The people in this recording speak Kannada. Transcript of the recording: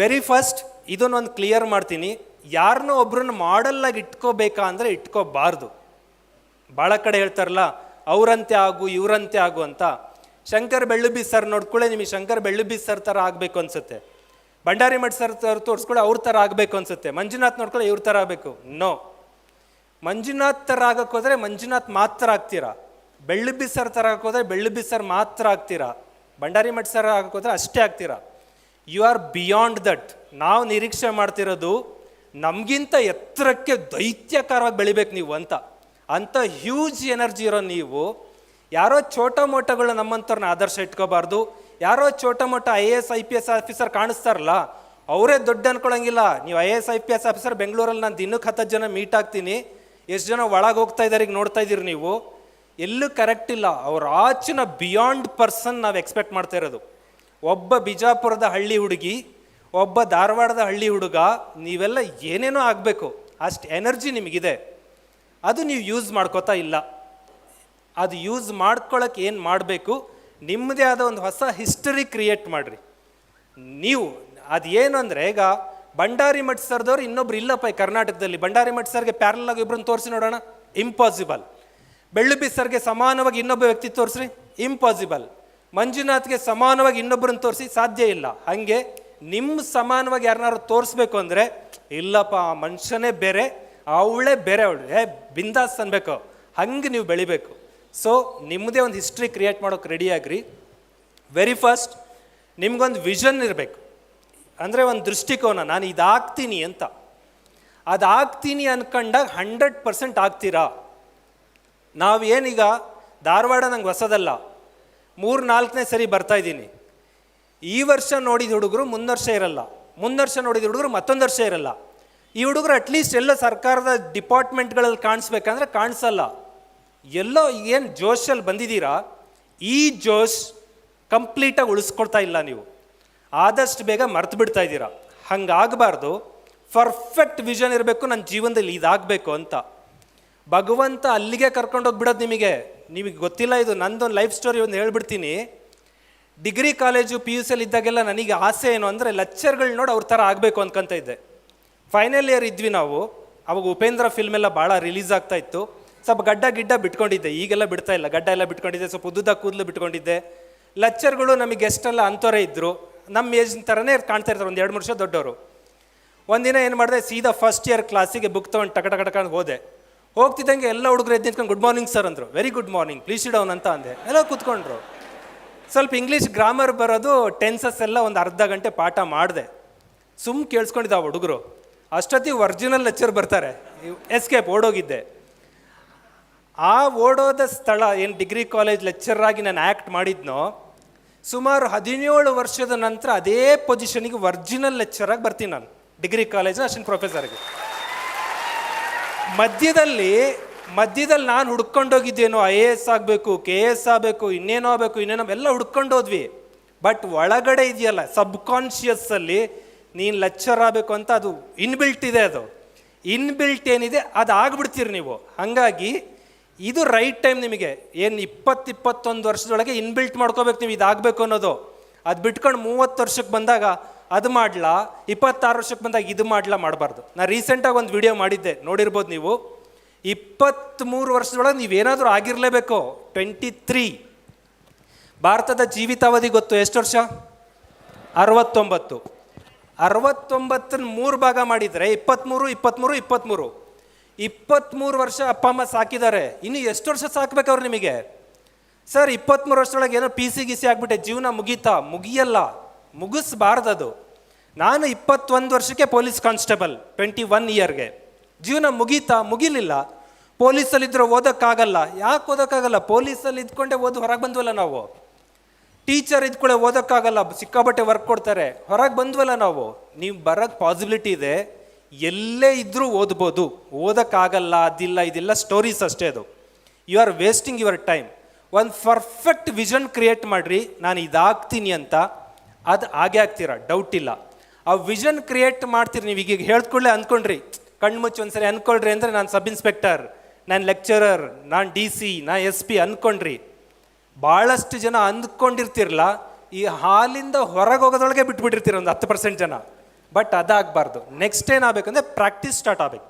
ವೆರಿ ಫಸ್ಟ್ ಇದನ್ನೊಂದು ಕ್ಲಿಯರ್ ಮಾಡ್ತೀನಿ. ಯಾರನ್ನೋ ಒಬ್ರನ್ನ ಮಾಡಲ್ಲಾಗಿ ಇಟ್ಕೋಬೇಕಾ ಅಂದರೆ ಇಟ್ಕೋಬಾರ್ದು. ಭಾಳ ಕಡೆ ಹೇಳ್ತಾರಲ್ಲ, ಅವರಂತೆ ಆಗು, ಇವರಂತೆ ಆಗು ಅಂತ. ಶಂಕರ್ ಬೆಳ್ಳುಬಿ ಸರ್ ನೋಡ್ಕೊಳ್ಳೆ, ನಿಮಗೆ ಶಂಕರ್ ಬೆಳ್ಳುಬಿ ಸರ್ ಥರ ಆಗಬೇಕು ಅನ್ಸುತ್ತೆ. ಭಂಡಾರಿ ಮಠ್ ಸರ್ ಥರ ತೋರಿಸ್ಕೊಳ್ಳೆ, ಅವ್ರ ಥರ ಆಗಬೇಕು ಅನ್ಸುತ್ತೆ. ಮಂಜುನಾಥ್ ನೋಡ್ಕೊಳ್ಳಿ, ಇವ್ರ ಥರ ಆಗಬೇಕು. ನೋ ಮಂಜುನಾಥ್ ಥರ ಆಗಕ್ಕೆ ಹೋದರೆ ಮಂಜುನಾಥ್ ಮಾತ್ರ ಆಗ್ತೀರಾ? ಬೆಳ್ಳುಬಿ ಸರ್ ಥರ ಹೋದರೆ ಬೆಳ್ಳುಬಿ ಸರ್ ಮಾತ್ರ ಆಗ್ತೀರಾ? ಭಂಡಾರಿ ಮಠ್ ಸರ್ ಆಗಕ್ಕೆ ಹೋದರೆ ಅಷ್ಟೇ ಆಗ್ತೀರಾ? ಯು ಆರ್ ಬಿಯಾಂಡ್ ದಟ್ ನಾವು ನಿರೀಕ್ಷೆ ಮಾಡ್ತಿರೋದು ನಮಗಿಂತ ಎತ್ತರಕ್ಕೆ ದೈತ್ಯಕಾರವಾಗಿ ಬೆಳಿಬೇಕು ನೀವು ಅಂತ. ಅಂಥ ಹ್ಯೂಜ್ ಎನರ್ಜಿ ಇರೋ ನೀವು, ಯಾರೋ ಚೋಟ ಮೋಟಗಳು ನಮ್ಮಂಥವ್ರನ್ನ ಆದರ್ಶ ಇಟ್ಕೋಬಾರ್ದು. ಯಾರೋ ಚೋಟ ಮೋಟ I A S I P S officer ಕಾಣಿಸ್ತಾರಲ್ಲ, ಅವರೇ ದೊಡ್ಡ ಅನ್ಕೊಳ್ಳೋಂಗಿಲ್ಲ ನೀವು I A S I P S officer ಬೆಂಗಳೂರಲ್ಲಿ ನಾನು ದಿನಕ್ಕೆ ಹತ್ತು ಜನ ಮೀಟ್ ಆಗ್ತೀನಿ. ಎಷ್ಟು ಜನ ಒಳಗೆ ಹೋಗ್ತಾ ಇದ್ದಾರೆ ಈಗ ನೋಡ್ತಾ ಇದ್ದೀರಿ ನೀವು. ಎಲ್ಲೂ ಕರೆಕ್ಟ್ ಇಲ್ಲ. ಅವ್ರ ಆಚಿನ ಬಿಯಾಂಡ್ ಪರ್ಸನ್ ನಾವು ಎಕ್ಸ್ಪೆಕ್ಟ್ ಮಾಡ್ತಾ ಇರೋದು. ಒಬ್ಬ ಬಿಜಾಪುರದ ಹಳ್ಳಿ ಹುಡುಗಿ, ಒಬ್ಬ ಧಾರವಾಡದ ಹಳ್ಳಿ ಹುಡುಗ, ನೀವೆಲ್ಲ ಏನೇನೋ ಆಗಬೇಕು, ಅಷ್ಟು ಎನರ್ಜಿ ನಿಮಗಿದೆ. ಅದು ನೀವು ಯೂಸ್ ಮಾಡ್ಕೋತಾ ಇಲ್ಲ. ಅದು ಯೂಸ್ ಮಾಡ್ಕೊಳ್ಳೋಕೆ ಏನು ಮಾಡಬೇಕು, ನಿಮ್ಮದೇ ಆದ ಒಂದು ಹೊಸ ಹಿಸ್ಟರಿ ಕ್ರಿಯೇಟ್ ಮಾಡಿರಿ. ನೀವು ಅದು ಏನು ಅಂದರೆ, ಈಗ ಭಂಡಾರಿ ಮಠ್ ಸರ್ದವ್ರು ಇನ್ನೊಬ್ರು ಇಲ್ಲಪ್ಪ ಈ ಕರ್ನಾಟಕದಲ್ಲಿ. ಬಂಡಾರಿ ಮಠ್ ಸರ್ಗೆ ಪ್ಯಾರಲ್ ಆಗಿ ಇಬ್ಬರನ್ನು ತೋರಿಸಿ ನೋಡೋಣ. ಇಂಪಾಸಿಬಲ್ ಬೆಳ್ಳುಬಿ ಸರ್ಗೆ ಸಮಾನವಾಗಿ ಇನ್ನೊಬ್ಬ ವ್ಯಕ್ತಿ ತೋರಿಸ್ರಿ. ಇಂಪಾಸಿಬಲ್ ಮಂಜುನಾಥ್ಗೆ ಸಮಾನವಾಗಿ ಇನ್ನೊಬ್ಬರನ್ನು ತೋರಿಸಿ ಸಾಧ್ಯ ಇಲ್ಲ. ಹಾಗೆ ನಿಮ್ಮ ಸಮಾನವಾಗಿ ಯಾರನ್ನಾರು ತೋರಿಸ್ಬೇಕು ಅಂದರೆ, ಇಲ್ಲಪ್ಪ, ಆ ಮನುಷ್ಯನೇ ಬೇರೆ, ಅವಳೇ ಬೇರೆ ಅವಳು. ಏ, ಬಿಂದಾಸ್ ಅನ್ಬೇಕು. ಹಂಗೆ ನೀವು ಬೆಳಿಬೇಕು. ಸೊ ನಿಮ್ಮದೇ ಒಂದು ಹಿಸ್ಟ್ರಿ ಕ್ರಿಯೇಟ್ ಮಾಡೋಕೆ ರೆಡಿ ಆಗ್ರಿ. ವೆರಿ ಫಸ್ಟ್ ನಿಮ್ಗೊಂದು ವಿಷನ್ ಇರಬೇಕು. ಅಂದರೆ ಒಂದು ದೃಷ್ಟಿಕೋನ, ನಾನು ಇದಾಗ್ತೀನಿ ಅಂತ. ಅದಾಗ್ತೀನಿ ಅನ್ಕೊಂಡಾಗ ಹಂಡ್ರೆಡ್ ಪರ್ಸೆಂಟ್ ಆಗ್ತೀರಾ? ನಾವು ಏನೀಗ ಧಾರವಾಡ ನಂಗೆ ಹೊಸದಲ್ಲ. ಮೂರು ನಾಲ್ಕನೇ ಸರಿ ಬರ್ತಾ ಇದ್ದೀನಿ. ಈ ವರ್ಷ ನೋಡಿದ ಹುಡುಗರು ಮುಂದೆ ವರ್ಷ ಇರಲ್ಲ. ಮುಂದೆ ವರ್ಷ ನೋಡಿದ ಹುಡುಗರು ಮತ್ತೊಂದು ವರ್ಷ ಇರಲ್ಲ. ಈ ಹುಡುಗರು ಅಟ್ಲೀಸ್ಟ್ ಎಲ್ಲ ಸರ್ಕಾರದ ಡಿಪಾರ್ಟ್ಮೆಂಟ್ಗಳಲ್ಲಿ ಕಾಣಿಸ್ಬೇಕಂದ್ರೆ ಕಾಣಿಸಲ್ಲ. ಎಲ್ಲೋ ಏನು ಜೋಶಲ್ಲಿ ಬಂದಿದ್ದೀರಾ? ಈ ಜೋಶ್ ಕಂಪ್ಲೀಟಾಗಿ ಉಳಿಸ್ಕೊಳ್ತಾ ಇಲ್ಲ ನೀವು. ಆದಷ್ಟು ಬೇಗ ಮರ್ತು ಬಿಡ್ತಾ ಇದ್ದೀರಾ. ಹಂಗಾಗಬಾರ್ದು. ಪರ್ಫೆಕ್ಟ್ ವಿಷನ್ ಇರಬೇಕು ನನ್ನ ಜೀವನದಲ್ಲಿ ಇದಾಗಬೇಕು ಅಂತ. ಭಗವಂತ ಅಲ್ಲಿಗೆ ಕರ್ಕೊಂಡೋಗ್ಬಿಡೋದು ನಿಮಗೆ. ನಿಮಗೆ ಗೊತ್ತಿಲ್ಲ, ಇದು ನಂದೊಂದು ಲೈಫ್ ಸ್ಟೋರಿ ಒಂದು ಹೇಳ್ಬಿಡ್ತೀನಿ. ಡಿಗ್ರಿ ಕಾಲೇಜು ಪಿ ಯು ಸಿಯಲ್ಲಿ ಇದ್ದಾಗೆಲ್ಲ ನನಗೆ ಆಸೆ ಏನು ಅಂದರೆ ಲೆಕ್ಚರ್ಗಳು ನೋಡಿ ಅವ್ರ ಥರ ಆಗಬೇಕು ಅನ್ಕೊಂತ ಇದ್ದೆ. ಫೈನಲ್ ಇಯರ್ ಇದ್ವಿ ನಾವು, ಅವಾಗ ಉಪೇಂದ್ರ ಫಿಲ್ಮ್ ಎಲ್ಲ ಭಾಳ ರಿಲೀಸ್ ಆಗ್ತಾ ಇತ್ತು. ಸ್ವಲ್ಪ ಗಡ್ಡ ಗಿಡ್ಡ ಬಿಟ್ಕೊಂಡಿದ್ದೆ, ಈಗೆಲ್ಲ ಬಿಡ್ತಾ ಇಲ್ಲ, ಗಡ್ಡ ಎಲ್ಲ ಬಿಟ್ಕೊಂಡಿದ್ದೆ, ಸ್ವಲ್ಪ ಉದ್ದುದ ಕೂದಲು ಬಿಟ್ಕೊಂಡಿದ್ದೆ. ಲೆಕ್ಚರ್ಗಳು ನಮಗೆ ಗೆಸ್ಟೆಲ್ಲ ಅಂಥವರೇ ಇದ್ದರು ನಮ್ಮ ಏಜ್ ಥರನೇ ಕಾಣ್ತಾ ಇರ್ತಾರೆ, ಒಂದು ಎರಡು ವರ್ಷ ದೊಡ್ಡವರು. ಒಂದಿನ ಏನು ಮಾಡಿದೆ, ಸೀದಾ ಫಸ್ಟ್ ಇಯರ್ ಕ್ಲಾಸಿಗೆ ಬುಕ್ ತೊಗೊಂಡು ಟಕ ಟಕ ಟಕ ಹೋದೆ. ಹೋಗ್ತಿದ್ದಂಗೆ ಎಲ್ಲ ಹುಡುಗರು ಎದ್ದು ನಿಂತ್ಕೊಂಡು ಗುಡ್ ಮಾರ್ನಿಂಗ್ ಸರ್ ಅಂದರು. Very good morning please down ಅಂತ ಅಂದೆ. ಎಲ್ಲ ಕೂತ್ಕೊಂಡ್ರು. ಸ್ವಲ್ಪ ಇಂಗ್ಲೀಷ್ ಗ್ರಾಮರ್ ಬರೋದು ಟೆನ್ಸಸ್ ಎಲ್ಲ ಒಂದು ಅರ್ಧ ಗಂಟೆ ಪಾಠ ಮಾಡಿದೆ. ಸುಮ್ ಕೇಳಿಸ್ಕೊಂಡಿದ್ದ ಆ ಹುಡುಗರು. ಅಷ್ಟೊತ್ತಿಗೆ ಒರಿಜಿನಲ್ ಲೆಕ್ಚರ್ ಬರ್ತಾರೆ. ಎಸ್ಕೇಪ್ ಓಡೋಗಿದ್ದೆ. ಆ ಓಡೋದ ಸ್ಥಳ ಏನು ಡಿಗ್ರಿ ಕಾಲೇಜ್ ಲೆಕ್ಚರಾಗಿ ನಾನು ಆ್ಯಕ್ಟ್ ಮಾಡಿದ್ನೋ, ಸುಮಾರು ಹದಿನೇಳು ವರ್ಷದ ನಂತರ ಅದೇ ಪೊಸಿಷನಿಗೆ ಒರಿಜಿನಲ್ ಲೆಕ್ಚರಾಗಿ ಬರ್ತೀನಿ ನಾನು. ಡಿಗ್ರಿ ಕಾಲೇಜಿನ ಅಶ್ವಿನ್ ಪ್ರೊಫೆಸರ್ಗೆ ಮಧ್ಯದಲ್ಲಿ ಮಧ್ಯದಲ್ಲಿ ನಾನು ಹುಡ್ಕೊಂಡೋಗಿದ್ದೇನೋ, ಐ ಎ ಎಸ್ ಆಗಬೇಕು, ಕೆ ಎಸ್ ಆಗಬೇಕು, ಇನ್ನೇನೋ ಆಗಬೇಕು, ಇನ್ನೇನೋ ಎಲ್ಲ ಹುಡ್ಕೊಂಡೋದ್ವಿ. ಬಟ್ ಒಳಗಡೆ ಇದೆಯಲ್ಲ ಸಬ್ ಕಾನ್ಷಿಯಸ್ಸಲ್ಲಿ ನೀನು ಲೆಕ್ಚರ್ ಆಗಬೇಕು ಅಂತ ಅದು ಇನ್ಬಿಲ್ಟ್ ಇದೆ ಅದು. ಇನ್ಬಿಲ್ಟ್ ಏನಿದೆ, ಅದು ಆಗ್ಬಿಡ್ತೀರಿ ನೀವು. ಹಾಗಾಗಿ ಇದು ರೈಟ್ ಟೈಮ್ ನಿಮಗೆ. ಏನು ಇಪ್ಪತ್ತು, ಇಪ್ಪತ್ತೊಂದು ವರ್ಷದೊಳಗೆ ಇನ್ಬಿಲ್ಟ್ ಮಾಡ್ಕೋಬೇಕು ನೀವು ಇದಾಗಬೇಕು ಅನ್ನೋದು. ಅದು ಬಿಟ್ಕೊಂಡು ಮೂವತ್ತು ವರ್ಷಕ್ಕೆ ಬಂದಾಗ ಅದು ಮಾಡ್ಲಾ? ಇಪ್ಪತ್ತಾರು ವರ್ಷಕ್ಕೆ ಬಂದಾಗ ಇದು ಮಾಡ್ಲಾ ಮಾಡಬಾರ್ದು. ನಾನು ರೀಸೆಂಟಾಗಿ ಒಂದು ವಿಡಿಯೋ ಮಾಡಿದ್ದೆ, ನೋಡಿರ್ಬೋದು ನೀವು. ಇಪ್ಪತ್ತ್ಮೂರು ವರ್ಷದೊಳಗೆ ನೀವೇನಾದರೂ ಆಗಿರಲೇಬೇಕು. ಟ್ವೆಂಟಿ ತ್ರೀ ಭಾರತದ ಜೀವಿತಾವಧಿ ಗೊತ್ತು ಎಷ್ಟು ವರ್ಷ? ಅರವತ್ತೊಂಬತ್ತು. ಅರವತ್ತೊಂಬತ್ತನ್ನ ಮೂರು ಭಾಗ ಮಾಡಿದರೆ ಇಪ್ಪತ್ತ್ಮೂರು ಇಪ್ಪತ್ತ್ಮೂರು ಇಪ್ಪತ್ತ್ಮೂರು ಇಪ್ಪತ್ತ್ಮೂರು ವರ್ಷ ಅಪ್ಪ, ಅಮ್ಮ ಸಾಕಿದ್ದಾರೆ. ಇನ್ನು ಎಷ್ಟು ವರ್ಷ ಸಾಕಬೇಕವ್ರು ನಿಮಗೆ? ಸರ್ ಇಪ್ಪತ್ತ್ಮೂರು ವರ್ಷದೊಳಗೆ ಏನೋ ಪಿ ಸಿ ಗಿಸಿ ಆಗಿಬಿಟ್ಟೆ, ಜೀವನ ಮುಗೀತಾ? ಮುಗಿಯಲ್ಲ. ಮುಗಿಸ್ಬಾರ್ದದು. ನಾನು ಇಪ್ಪತ್ತೊಂದು ವರ್ಷಕ್ಕೆ ಪೊಲೀಸ್ ಕಾನ್ಸ್ಟೇಬಲ್ ಟ್ವೆಂಟಿ ಒನ್ ಇಯರ್ಗೆ ಜೀವನ ಮುಗೀತಾ ಮುಗಿಲಿಲ್ಲ. ಪೊಲೀಸಲ್ಲಿದ್ದರೆ ಓದೋಕ್ಕಾಗಲ್ಲ. ಯಾಕೆ ಓದೋಕ್ಕಾಗಲ್ಲ? ಪೊಲೀಸಲ್ಲಿ ಇದ್ಕೊಂಡೆ ಓದು, ಹೊರಗೆ ಬಂದ್ವಲ್ಲ ನಾವು. ಟೀಚರ್ ಇದ್ಕೊಳ್ಳೆ ಓದೋಕ್ಕಾಗಲ್ಲ ಸಿಕ್ಕಾಬಟ್ಟೆ ವರ್ಕ್ ಕೊಡ್ತಾರೆ. ಹೊರಗೆ ಬಂದ್ವಲ್ಲ ನಾವು. ನೀವು ಬರೋಕ್ಕೆ ಪಾಸಿಬಿಲಿಟಿ ಇದೆ. ಎಲ್ಲೇ ಇದ್ದರೂ ಓದ್ಬೋದು. ಓದೋಕ್ಕಾಗಲ್ಲ, ಅದಿಲ್ಲ, ಇದೆಲ್ಲ ಸ್ಟೋರೀಸ್ ಅಷ್ಟೇ ಅದು. You are wasting your time ಒಂದು ಪರ್ಫೆಕ್ಟ್ ವಿಷನ್ ಕ್ರಿಯೇಟ್ ಮಾಡಿರಿ. ನಾನು ಇದಾಗ್ತೀನಿ ಅಂತ. ಅದು ಹಾಗೆ ಆಗ್ತೀರ? ಡೌಟ್ ಇಲ್ಲ. ಆ ವಿಷನ್ ಕ್ರಿಯೇಟ್ ಮಾಡ್ತೀರಿ ನೀವು ಈಗ ಹೇಳ್ಕೊಳ್ಳೆ ಅಂದ್ಕೊಂಡ್ರಿ ಕಣ್ಮುಚ್ಚಿ ಒಂದ್ಸರಿ ಅಂದ್ಕೊಳ್ರಿ ಅಂದರೆ ನಾನು ಸಬ್ ಇನ್ಸ್ಪೆಕ್ಟರ್ ನಾನು ಲೆಕ್ಚರರ್ ನಾನು ಡಿ ಸಿ ನಾ ಎಸ್ ಪಿ ಅಂದ್ಕೊಂಡ್ರಿ ಭಾಳಷ್ಟು ಜನ ಅಂದ್ಕೊಂಡಿರ್ತಿರಲ್ಲ ಈ ಹಾಲಿಂದ ಹೊರಗೆ ಹೋಗೋದ್ರೊಳಗೆ ಬಿಟ್ಬಿಟ್ಟಿರ್ತೀರ ಒಂದು ಹತ್ತು ಪರ್ಸೆಂಟ್ ಜನ. ಬಟ್ ಅದಾಗಬಾರ್ದು. ನೆಕ್ಸ್ಟ್ ಏನಾಗಬೇಕಂದ್ರೆ ಪ್ರಾಕ್ಟೀಸ್ ಸ್ಟಾರ್ಟ್ ಆಗಬೇಕು.